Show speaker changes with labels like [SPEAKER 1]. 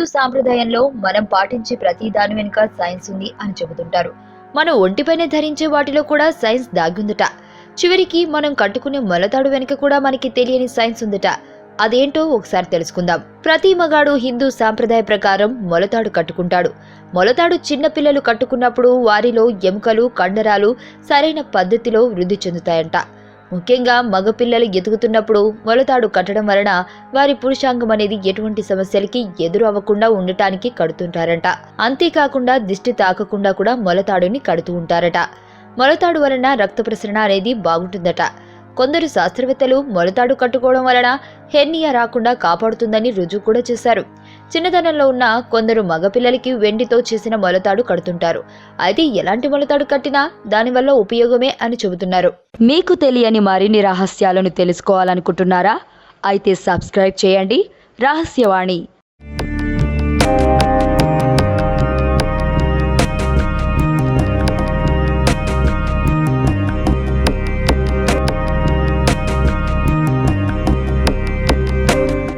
[SPEAKER 1] హిందూ సాంప్రదాయంలో మనం పాటించే ప్రతి దాని వెనుక సైన్స్ ఉంది అని చెబుతుంటారు. మనం ఒంటిపైన ధరించే వాటిలో కూడా సైన్స్ దాగుందట. చివరికి మనం కట్టుకునే మొలతాడు వెనుక కూడా మనకి తెలియని సైన్స్ ఉందట. అదేంటో ఒకసారి తెలుసుకుందాం. ప్రతి మగాడు హిందూ సాంప్రదాయ ప్రకారం మొలతాడు కట్టుకుంటాడు. మొలతాడు చిన్న పిల్లలు కట్టుకున్నప్పుడు వారిలో ఎముకలు కండరాలు సరైన పద్ధతిలో వృద్ధి చెందుతాయంట. ముఖ్యంగా మగపిల్లలు ఎదుగుతున్నప్పుడు మొలతాడు కట్టడం వలన వారి పురుషాంగం అనేది ఎటువంటి సమస్యలకి ఎదురు అవ్వకుండా ఉండటానికి కడుతుంటారట. అంతేకాకుండా దిష్టి తాకకుండా కూడా మొలతాడుని కడుతూ ఉంటారట. మొలతాడు వలన రక్త ప్రసరణ అనేది బాగుంటుందట. కొందరు శాస్త్రవేత్తలు మొలతాడు కట్టుకోవడం వలన హెర్నియా రాకుండా కాపాడుతుందని రుజువు కూడా చేశారు. చిన్నతనంలో ఉన్న కొందరు మగపిల్లలకి వెండితో చేసిన మొలతాడు కడుతుంటారు. అయితే ఎలాంటి మొలతాడు కట్టినా దానివల్ల ఉపయోగమే అని చెబుతున్నారు. మీకు తెలియని మరిన్ని రహస్యాలను తెలుసుకోవాలనుకుంటున్నారా? అయితే సబ్స్క్రైబ్ చేయండి. రహస్యవాణి